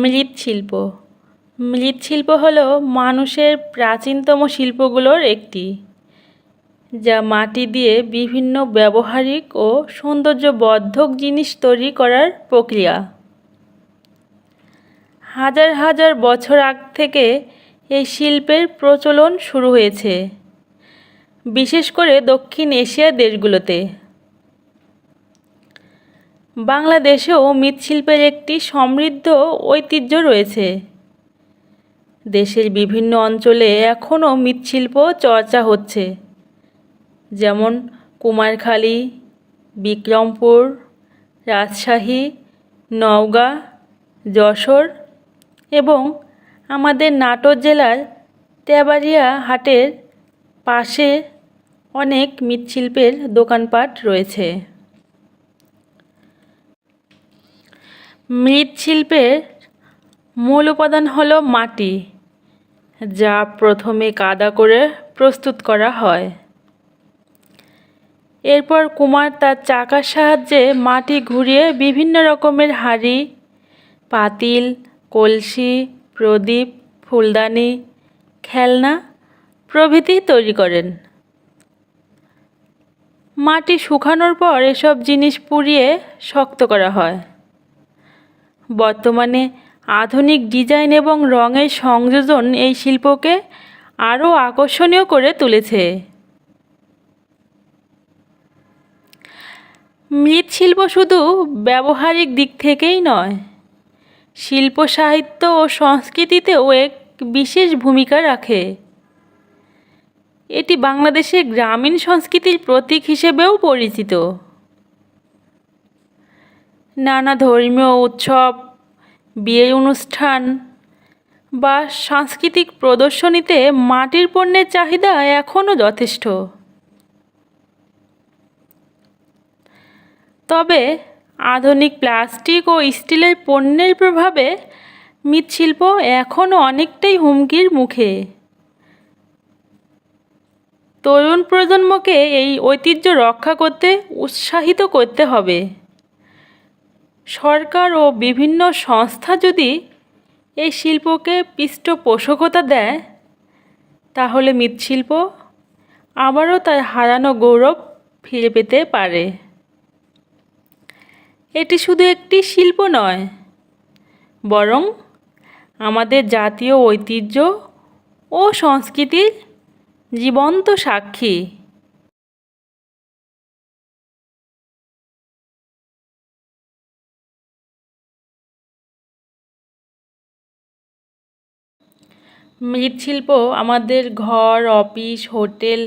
মৃৎশিল্প। মৃৎশিল্প হল মানুষের প্রাচীনতম শিল্পগুলোর একটি, যা মাটি দিয়ে বিভিন্ন ব্যবহারিক ও সৌন্দর্যবর্ধক জিনিস তৈরি করার প্রক্রিয়া। হাজার হাজার বছর আগ থেকে এই শিল্পের প্রচলন শুরু হয়েছে, বিশেষ করে দক্ষিণ এশিয়া দেশগুলোতে। বাংলাদেশেও মৃৎশিল্পের একটি সমৃদ্ধ ঐতিহ্য রয়েছে। দেশের বিভিন্ন অঞ্চলে এখনও মৃৎশিল্প চর্চা হচ্ছে। যেমন কুমারখালী, বিক্রমপুর, রাজশাহী, নওগাঁ, যশোর এবং আমাদের নাটোর জেলার তেবাড়িয়া হাটের পাশে অনেক মৃৎশিল্পের দোকানপাট রয়েছে। মৃৎশিল্পের মূল উপাদান হলো মাটি, যা প্রথমে কাদা করে প্রস্তুত করা হয়। এরপর কুমার তার চাকার সাহায্যে মাটি ঘুরিয়ে বিভিন্ন রকমের হাঁড়ি, পাতিল, কলসি, প্রদীপ, ফুলদানি, খেলনা প্রভৃতি তৈরি করেন। মাটি শুকানোর পর এসব জিনিস পুড়িয়ে শক্ত করা হয়। বর্তমানে আধুনিক ডিজাইন এবং রঙের সংযোজন এই শিল্পকে আরও আকর্ষণীয় করে তুলেছে। মৃৎশিল্প শুধু ব্যবহারিক দিক থেকেই নয়, শিল্প সাহিত্য ও সংস্কৃতিতেও এক বিশেষ ভূমিকা রাখে। এটি বাংলাদেশের গ্রামীণ সংস্কৃতির প্রতীক হিসেবেও পরিচিত। নানা ধর্মীয় উৎসব বিয়ে অনুষ্ঠান বা সাংস্কৃতিক প্রদর্শনীতে মাটির পণ্যের চাহিদা এখনও যথেষ্ট। তবে আধুনিক প্লাস্টিক ও স্টিলের পণ্যের প্রভাবে মৃৎশিল্প এখনও অনেকটাই হুমকির মুখে। তরুণ প্রজন্মকে এই ঐতিহ্য রক্ষা করতে উৎসাহিত করতে হবে। সরকার ও বিভিন্ন সংস্থা যদি এই শিল্পকে পৃষ্ঠপোষকতা দেয়, তাহলে মৃৎশিল্প আবারও তার হারানো গৌরব ফিরে পেতে পারে। এটি শুধু একটি শিল্প নয়, বরং আমাদের জাতীয় ঐতিহ্য ও সংস্কৃতির জীবন্ত সাক্ষী। মৃৎশিল্প আমাদের ঘর, অফিস, হোটেল,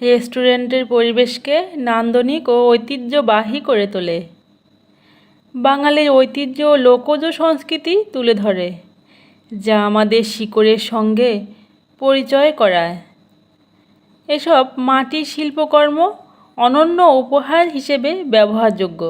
রেস্টুরেন্টের পরিবেশকে নান্দনিক ও ঐতিহ্যবাহী করে তোলে। বাঙালির ঐতিহ্য ও লোকজ সংস্কৃতি তুলে ধরে, যা আমাদের শিকড়ের সঙ্গে পরিচয় করায়। এসব মাটির শিল্পকর্ম অনন্য উপহার হিসেবে ব্যবহারযোগ্য।